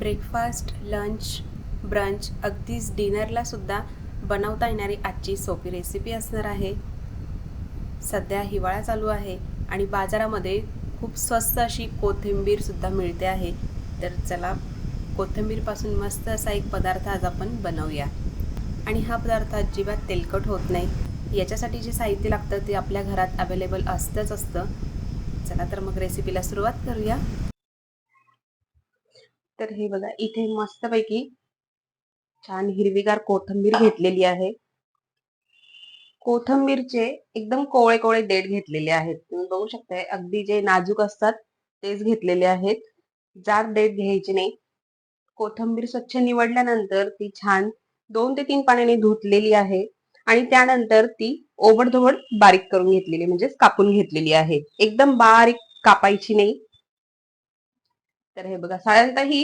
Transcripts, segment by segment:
Breakfast lunch brunch अगदीच डिनरला सुद्धा बनवता येणारी आजची सोपी रेसिपी असणार आहे. सध्या हिवाळा चालू आहे आणि बाजारामध्ये खूप स्वस्त अशी कोथिंबीरसुद्धा मिळते आहे. तर चला कोथिंबीरपासून मस्त असा एक पदार्थ आज आपण बनवूया. आणि हा पदार्थ अजिबात तेलकट होत नाही. याच्यासाठी जे साहित्य लागतं ते आपल्या घरात अवेलेबल असतंच असतं. चला तर मग रेसिपीला सुरुवात करूया. तर हे बघा इथे मस्तपैकी छान हिरवीगार कोथिंबीर घेतलेली आहे. कोथिंबीरचे एकदम कोवळे कोवळे देठ घेतलेले आहेत. तुम्ही बघू शकताय अगदी जे नाजूक असतात तेच घेतलेले आहेत. जाड देठ घ्यायचे नाही. कोथिंबीर स्वच्छ निवडल्यानंतर ती छान दोन ते तीन पाण्याने धुतलेली आहे आणि त्यानंतर ती ओबडधोबड बारीक करून घेतलेली म्हणजेच कापून घेतलेली आहे. एकदम बारीक कापायची नाही. तर हे बघा साधारणतः ही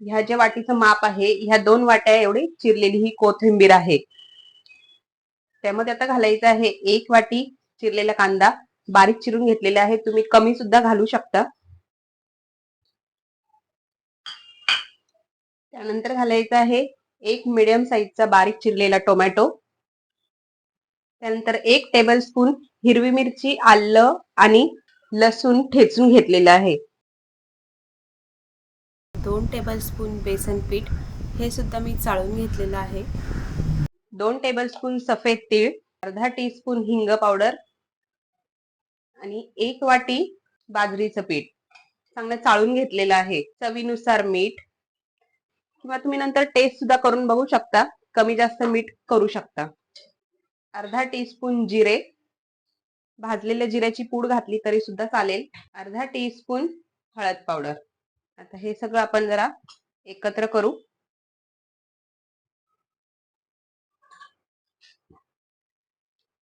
ह्या ज्या वाटीचं माप आहे ह्या दोन वाट्या एवढी चिरलेली ही कोथिंबीर आहे. त्यामध्ये आता घालायचं आहे एक वाटी चिरलेला कांदा बारीक चिरून घेतलेला आहे तुम्ही कमी सुद्धा घालू शकता. त्यानंतर घालायचं आहे एक मिडियम साईजचा बारीक चिरलेला टोमॅटो त्यानंतर एक टेबल स्पून हिरवी मिरची आलं आणि लसूण ठेचून घेतलेलं आहे. दोन टेबल स्पून बेसन पीठ हे सुद्धा मी चाळून घेतलेलं आहे. दोन टेबल स्पून सफेद तीळ अर्धा टीस्पून हिंग पावडर आणि एक वाटी बाजरीचं पीठ. चांगलं चाळून घेतलेलं आहे. चवीनुसार मीठ किंवा तुम्ही नंतर टेस्ट सुद्धा करून बघू शकता. कमी जास्त मीठ करू शकता. अर्धा टीस्पून जिरे. भाजलेल्या जिऱ्याची पूड घातली तरी सुद्धा चालेल. अर्धा टीस्पून हळद पावडर आता हे सगळं आपण जरा एकत्र करू.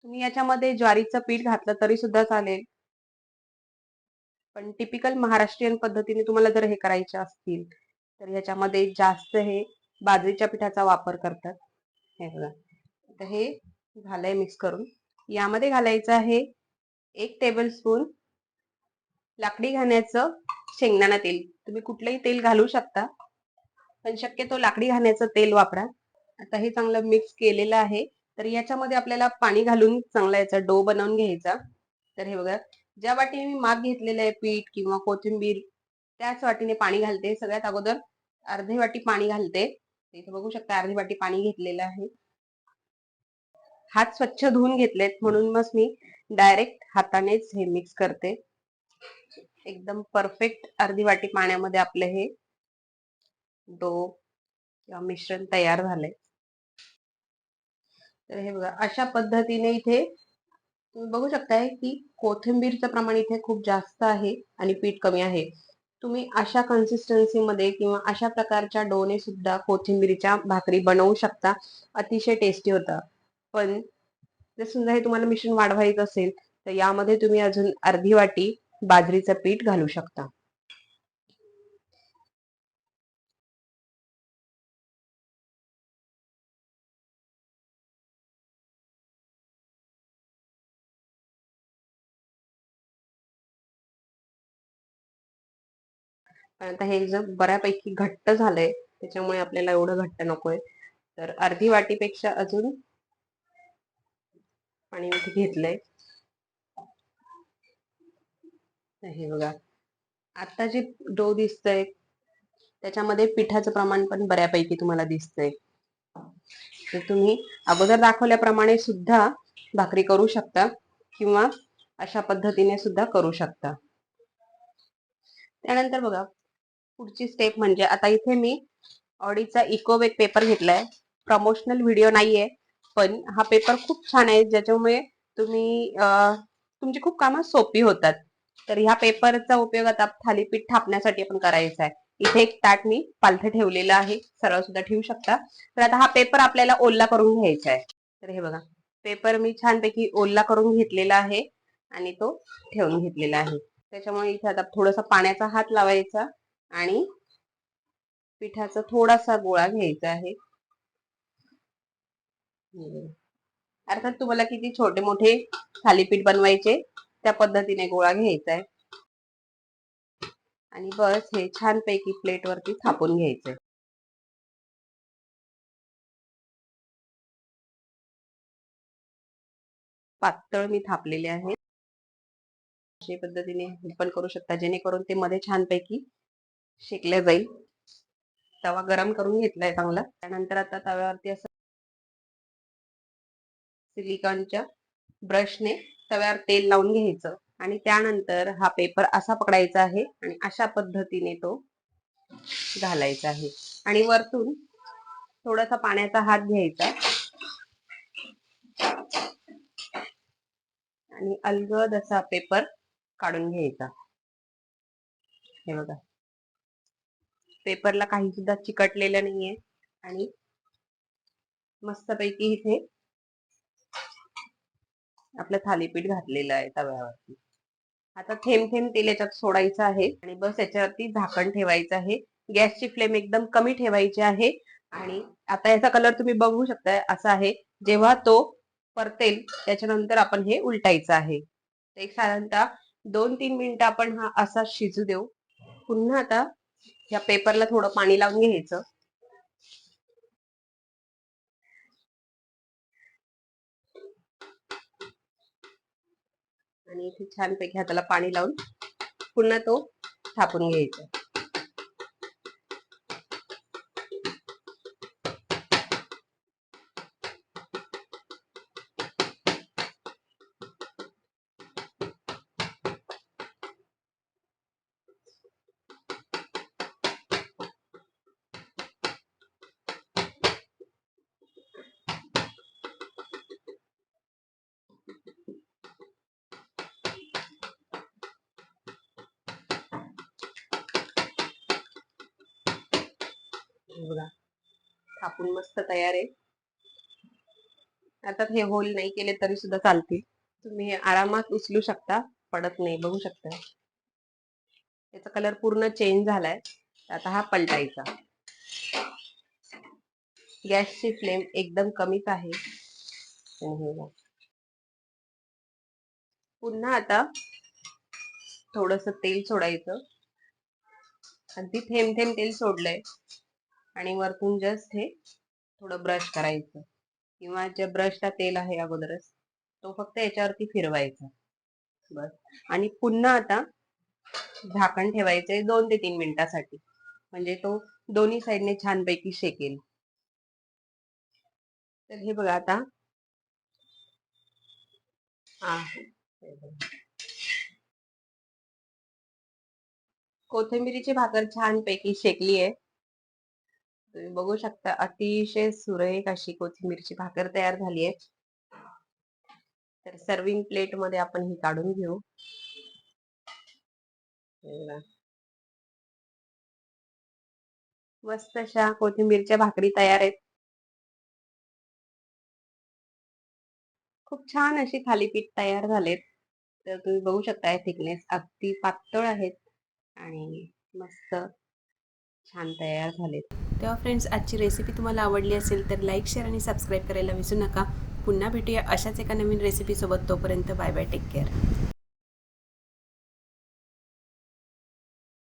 तुम्ही याच्यामध्ये ज्वारीचं पीठ घातलं तरी सुद्धा चालेल. पण टिपिकल महाराष्ट्रीयन पद्धतीने तुम्हाला जर हे करायचे असतील तर ह्याच्यामध्ये जास्त हे बाजरीच्या पिठाचा वापर करतात. हे बघा. हे झालंय मिक्स करून. यामध्ये घालायचं आहे एक टेबल स्पून लाकडी घाण्याचं शेंगदाणा तेल. तुम्ही कुठलंही तेल घालू शकता पण शक्यतो लाकडी घाण्याचं तेल वापरा. आता हे चांगलं मिक्स केलेलं आहे. तर याच्यामध्ये आपल्याला पाणी घालून चांगला याचा डो बनवून घ्यायचा. तर हे बघा ज्या वाटीने मी माप घेतलेलं आहे पीठ किंवा कोथिंबीर त्याच वाटीने पाणी घालते. सगळ्यात अगोदर अर्धी वाटी पाणी घालते. इथे बघू शकता अर्धी वाटी पाणी घेतलेलं आहे. हात स्वच्छ धुवून घेतलेत म्हणून मग मी डायरेक्ट हातानेच हे मिक्स करते. एकदम परफेक्ट अर्धी वाटी पाण्यामध्ये आपलं हे डो किंवा मिश्रण तयार झालंय. तर हे बघा अशा पद्धतीने इथे तुम्ही बघू शकताय की कोथिंबीरचं प्रमाण इथे खूप जास्त आहे आणि पीठ कमी आहे. तुम्ही अशा कन्सिस्टन्सीमध्ये किंवा अशा प्रकारच्या डोने सुद्धा कोथिंबीरीच्या भाकरी बनवू शकता. अतिशय टेस्टी होतं. पण जर समजा हे तुम्हाला मिश्रण वाढवायचं असेल तर यामध्ये तुम्ही अजून अर्धी वाटी बाजरीचं पीठ घालू शकता. पण आता हे जर बऱ्यापैकी घट्ट झालंय त्याच्यामुळे आपल्याला एवढं घट्ट नकोय. तर अर्धी वाटीपेक्षा अजून पाणी इथे घेतलंय. हे बघा. आता जे डो दिसतंय त्याच्यामध्ये पिठाचं प्रमाण पण बऱ्यापैकी तुम्हाला दिसतंय. तर तुम्ही अगोदर दाखवल्याप्रमाणे सुद्धा भाकरी करू शकता किंवा अशा पद्धतीने सुद्धा करू शकता. त्यानंतर बघा पुढची स्टेप म्हणजे आता इथे मी ऑडीचा इकोवेक पेपर घेतलाय. प्रमोशनल व्हिडिओ नाहीये पण हा पेपर खूप छान आहे ज्याच्यामुळे तुम्ही तुमची खूप कामं सोपी होतात. तर ह्या पेपरचा उपयोग आता थालीपीठ थापण्यासाठी आपण करायचा आहे. इथे एक ताट मी पालथं ठेवलेलं आहे. सरळ सुद्धा ठेवू शकता. तर आता हा पेपर आपल्याला ओल्ला करून घ्यायचा आहे. तर हे बघा. पेपर मी छानपैकी ओल्ला करून घेतलेला आहे आणि तो ठेवून घेतलेला आहे. त्याच्यामुळे इथे आता थोडासा पाण्याचा हात लावायचा आणि पिठाचा थोडासा गोळा घ्यायचा आहे. अर्थात तुम्हाला किती छोटे मोठे थालीपीठ बनवायचे त्या पद्धतीने गोळा घ्यायचा आहे आणि बस हे छानपैकी प्लेटवरती थापून घ्यायचंय. पातळ मी थापलेले आहे अशा पद्धतीने हे पण करू शकता जेणेकरून ते मध्ये छानपैकी शेकल्या जाईल. तवा गरम करून घेतलाय चांगला. त्यानंतर आता तव्यावरती असं सिलिकॉनच्या ब्रशने तव्यावर तेल लावून घ्यायचं आणि त्यानंतर हा पेपर असा पकडायचा आहे आणि अशा पद्धतीने तो घालायचा आहे. आणि वरतून थोडासा पाण्याचा हात घ्यायचा. आणि अलगद असा पेपर काढून घ्यायचा. हे बघा. पेपरला काही सुद्धा चिकटलेलं नाहीये आणि मस्तपैकी इथे आपलं थालीपीठ घातलेलं आहे तव्यावरती. आता थेंब थेंब तेल याच्यात सोडायचं आहे आणि बस याच्यावरती झाकण ठेवायचं आहे. गॅसची फ्लेम एकदम कमी ठेवायची आहे आणि आता याचा कलर तुम्ही बघू शकताय असा आहे. जेव्हा तो परतेल त्याच्यानंतर आपण हे उलटायचं आहे. एक साधारणतः दोन तीन मिनिटं आपण हा असा शिजू देऊ. पुन्हा आता या पेपरला थोडं पाणी लावून घ्यायचं. आणि इथे छानपैकी हाताला पाणी लावून पुन्हा तो थापून घ्यायचा हे बघा. थापून मस्त तयार आहे. आता हे होल नाही केले तरी सुद्धा चालतील. तुम्ही हे आरामात उचलू शकता. पडत नाही बघू शकता. याचा कलर पूर्ण चेंज झालाय. आता हा पलटायचा. गॅसची फ्लेम एकदम कमीच आहे. आणि पुन्हा आता थोडस तेल सोडायचं. अगदी थेंब थेंब तेल सोडलंय. आणि वरतून जस्ट हे थोडं ब्रश करायचं. किंवा जे ब्रशला तेल आहे अगोदरच तो फक्त याच्यावरती फिरवायचा. बस. आणि पुन्हा आता झाकण ठेवायचंय दोन ते तीन मिनिटासाठी. म्हणजे तो दोन्ही साईडने छानपैकी शेकेल. तर हे बघा आता. हा. कोथिंबिरीची भाकर छानपैकी शेकली आहे तुम्ही बघू शकता अतिशय सुरेख अशी कोथिंबीरची भाकर तयार झाली आहे. तर सर्विंग प्लेटमध्ये आपण ही काढून घेऊ. मस्त अशा कोथिंबीरच्या भाकरी तयार आहेत. खूप छान अशी थालीपीठ तयार झालेत. तर तुम्ही बघू शकता थिकनेस अगदी पातळ आहेत आणि मस्त छान तयार झालेत. तेव्हा फ्रेंड्स आजची रेसिपी तुम्हाला आवडली असेल तर लाईक शेअर आणि सबस्क्राईब करायला विसरू नका. पुन्हा भेटूया अशाच एका नवीन रेसिपीसोबत तोपर्यंत बाय बाय टेक केअर